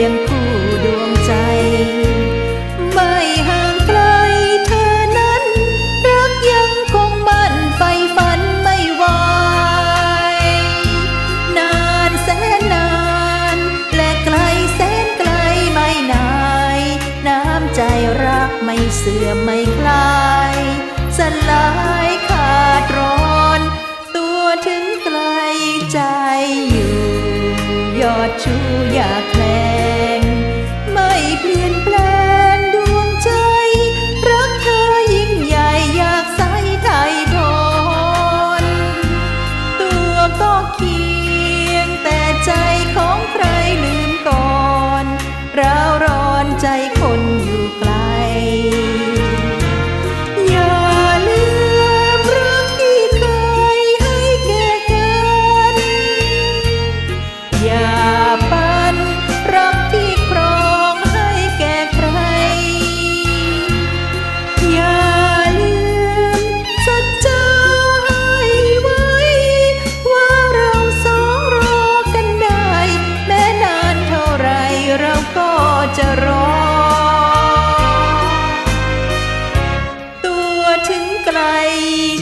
ียงคู่ดวงใจ ไม่ห่างไกลเธอนั้น รักยังคงมั่นไฟฝันไม่วายนานแสนนาน และไกลแสนไกลไม่นาย น้ำใจรักไม่เสื่อมไม่คลายสลายขาดร้อน ตัวถึงไกลใจอยู่ ยอดชูอยากแล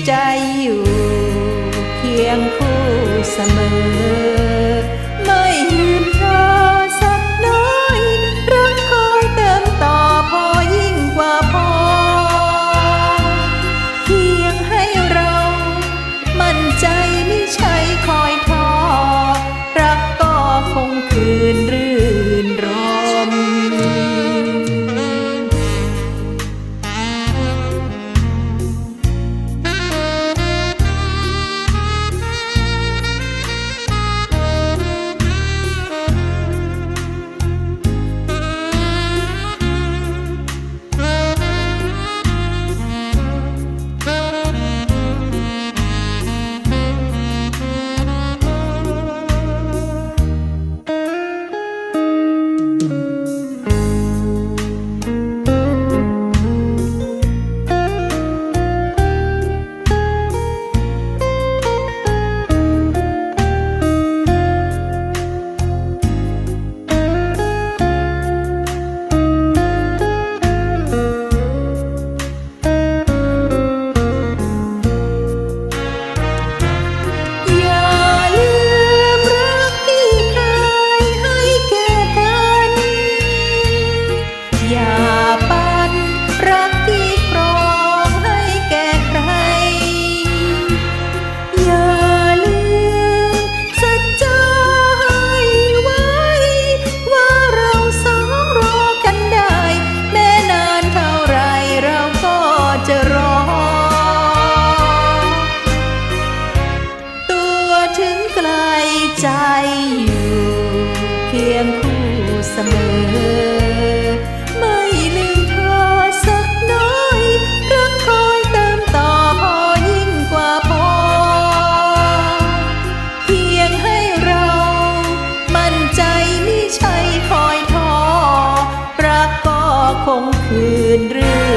ใจอยู่เคียงคู่เสมอ ใจอยู่เคียงคู่เสมอ ไม่ลืมเธอสักน้อยรักคอยเติมต่อพอยิ่งกว่าพอ เพียงให้เรา มั่นใจไม่ใช่คอยทอรักก็คงคืนเรื่อง